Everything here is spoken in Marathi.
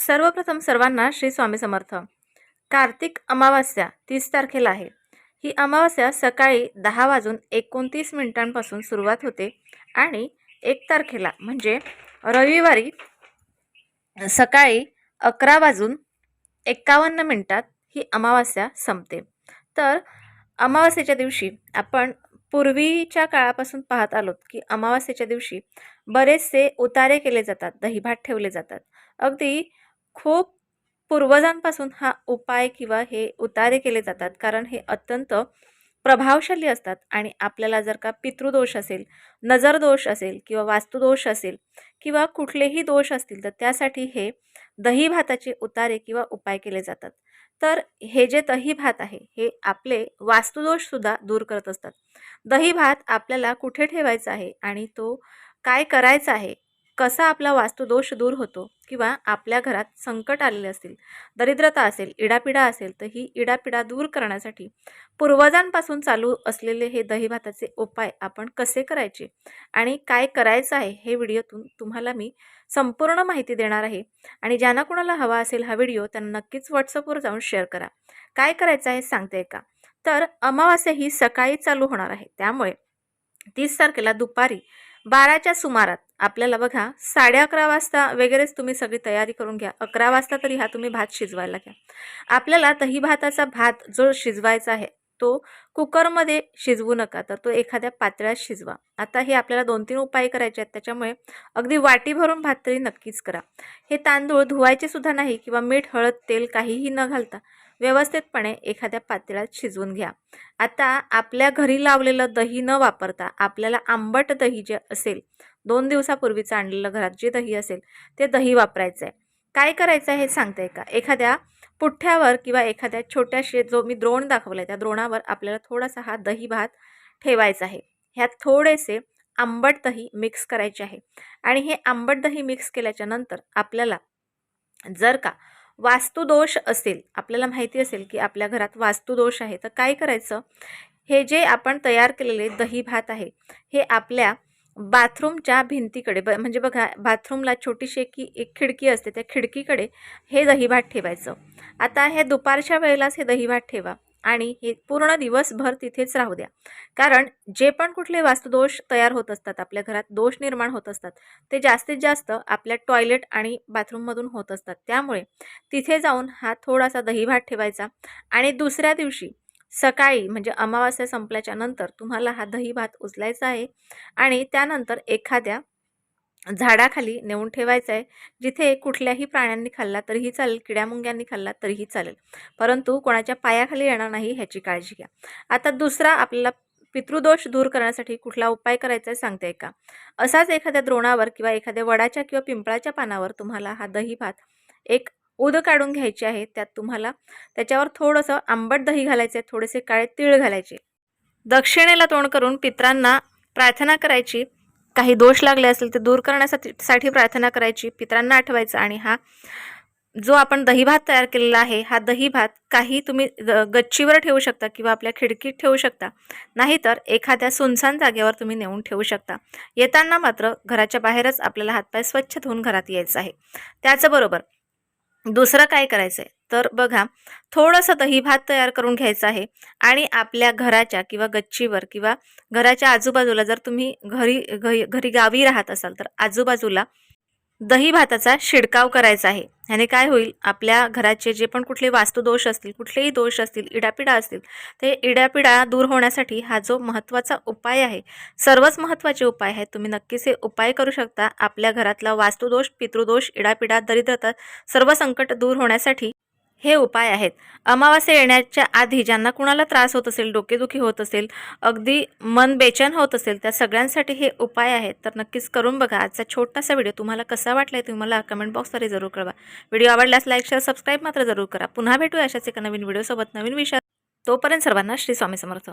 सर्वप्रथम सर्वांना श्री स्वामी समर्थ. कार्तिक अमावास्या तीस तारखेला आहे. ही अमावास्या सकाळी दहा वाजून एकोणतीस मिनिटांपासून सुरुवात होते आणि एक तारखेला म्हणजे रविवारी सकाळी अकरा वाजून एक्कावन्न मिनिटात ही अमावास्या संपते. तर अमावास्येच्या दिवशी आपण पूर्वीच्या काळापासून पाहत आलोत की अमावास्येच्या दिवशी बरेचसे उतारे केले जातात दहीभात ठेवले जातात. अगदी खूप पूर्वजांपासून हा उपाय किंवा हे उतारे केले जातात. कारण हे अत्यंत प्रभावशाली असतात. आणि आपल्याला जर का पितृदोष असेल नजरदोष असेल किंवा वास्तुदोष असेल किंवा कुठलेही दोष असतील तर त्यासाठी हे दही भाताचे उतारे किंवा उपाय केले जातात. तर हे जे दही भात आहे हे आपले वास्तुदोषसुद्धा दूर करत असतात. दही भात आपल्याला कुठे ठेवायचा आहे आणि तो काय करायचा आहे कसा आपला वास्तुदोष दूर होतो किंवा आपल्या घरात संकट आलेले असतील दरिद्रता असेल इडापिडा असेल तर ही इडापिडा दूर करण्यासाठी पूर्वजांपासून चालू असलेले हे दहीभाताचे उपाय आपण कसे करायचे आणि काय करायचं आहे हे व्हिडिओतून तुम्हाला मी संपूर्ण माहिती देणार आहे. आणि ज्यांना कुणाला हवा असेल हा व्हिडिओ त्यांना नक्कीच व्हॉट्सअपवर जाऊन शेअर करा. काय करायचं आहे सांगते का? तर अमावास्या ही सकाळी चालू होणार आहे. त्यामुळे तीस तारखेला दुपारी बाराच्या सुमारात आपल्याला बघा साडे अकरा वाजता वगैरेच तुम्ही सगळी तयारी करून घ्या. अकरा वाजता तरी हा तुम्ही भात शिजवायला घ्या. आपल्याला दही भाताचा भात जो शिजवायचा आहे तो कुकरमध्ये शिजवू नका तर तो एखाद्या पातळ्यात शिजवा. आता हे आपल्याला दोन तीन उपाय करायचे आहेत त्याच्यामुळे अगदी वाटी भरून भात तरी नक्कीच करा. हे तांदूळ धुवायचे सुद्धा नाही किंवा मीठ हळद तेल काहीही न घालता व्यवस्थितपणे एखाद्या पातेल्यात शिजवून घ्या. आता आपल्या घरी लावलेलं दही न वापरता आपल्याला आंबट दही जे असेल दोन दिवसापूर्वीचं आणलेलं घरात जे दही असेल ते दही वापरायचं आहे काय करायचं आहे हे सांगते का? एखाद्या पुठ्ठ्यावर किंवा एखाद्या छोट्याशे जो मी द्रोण दाखवला आहे त्या द्रोणावर आपल्याला थोडासा हा दही भात ठेवायचा आहे. ह्यात थोडेसे आंबट दही मिक्स करायचे आहे. आणि हे आंबट दही मिक्स केल्याच्यानंतर आपल्याला जर का वास्तुदोष असेल आपल्याला माहिती असेल की आपल्या घरात वास्तुदोष आहे तर काय करायचं? हे जे आपण तयार केलेले दही भात आहे हे आपल्या बाथरूमच्या भिंतीकडे ब म्हणजे बघा बाथरूमला छोटीशी की एक खिडकी असते त्या खिडकीकडे हे दहीभात ठेवायचं. आता हे दुपारच्या वेळेलाच हे दहीभात ठेवा. आणि हे पूर्ण दिवसभर तिथेच राहू द्या. कारण जे पण कुठले वास्तुदोष तयार होत असतात आपल्या घरात दोष निर्माण होत असतात ते जास्तीत जास्त आपल्या टॉयलेट आणि बाथरूममधून होत असतात. त्यामुळे तिथे जाऊन हा थोडासा दहीभात ठेवायचा आणि दुसऱ्या दिवशी सकाळी म्हणजे अमावास्या संपल्याच्या नंतर तुम्हाला हा दही भात उचलायचा आहे आणि त्यानंतर एखाद्या झाडाखाली नेऊन ठेवायचं आहे. जिथे कुठल्याही प्राण्यांनी खाल्ला तरीही चालेल किड्यामुंग्यांनी खाल्ला तरीही चालेल. परंतु कोणाच्या पायाखाली येणार नाही ह्याची काळजी घ्या. आता दुसरा आपल्याला पितृदोष दूर करण्यासाठी कुठला उपाय करायचा आहे सांगते का? असाच एखाद्या द्रोणावर किंवा एखाद्या वडाच्या किंवा पिंपळाच्या पानावर तुम्हाला हा दही भात एक उद काढून घ्यायची आहे. त्यात तुम्हाला त्याच्यावर थोडंसं आंबट दही घालायचं आहे थोडेसे काळे तीळ घालायचे. दक्षिणेला तोंड करून पित्रांना प्रार्थना करायची. काही दोष लागले असेल ते दूर करण्यासाठी साठी प्रार्थना करायची पित्रांना आठवायचं आणि हा जो आपण दहीभात तयार केलेला आहे हा दहीभात काही तुम्ही गच्चीवर ठेवू शकता किंवा आपल्या खिडकीत ठेवू शकता. नाहीतर एखाद्या सुनसान जागेवर तुम्ही नेऊन ठेवू शकता. येताना मात्र घराच्या बाहेरच आपल्याला हातपाय स्वच्छ धुवून घरात यायचं आहे. त्याचबरोबर दुसरं काय करायचं आहे तर बघा थोडंसं दही भात तयार करून घ्यायचं आहे आणि आपल्या घराच्या किंवा गच्चीवर किंवा घराच्या आजूबाजूला जर तुम्ही घरी घरी घरी गावी राहत असाल तर आजूबाजूला दही भाताचा शिडकाव करायचा आहे. ह्याने काय होईल? आपल्या घराचे जे पण कुठले वास्तुदोष असतील कुठलेही दोष असतील इडापिडा असतील ते इडापिडा दूर होण्यासाठी हा जो महत्त्वाचा उपाय आहे सर्वच महत्त्वाचे उपाय आहेत. तुम्ही नक्कीच हे उपाय करू शकता. आपल्या घरातला वास्तुदोष पितृदोष इडापिडा दरिद्रता सर्व संकट दूर होण्यासाठी हे उपाय आहेत. अमावास्या येण्याच्या आधी ज्यांना कुणाला त्रास होत असेल डोकेदुखी होत असेल अगदी मन बेचैन होत असेल त्या सगळ्यांसाठी हे उपाय आहेत. तर नक्कीच करून बघा. आजचा छोटासा व्हिडिओ तुम्हाला कसा वाटला आहे तुम्ही मला कमेंट बॉक्सद्वारे जरूर कळवा. व्हिडिओ आवडल्यास लाईक शेअर सबस्क्राईब मात्र जरूर करा. पुन्हा भेटूया अशाच एका नवीन व्हिडिओसोबत. नवीन विषय तोपर्यंत सर्वांना श्री स्वामी समर्थ.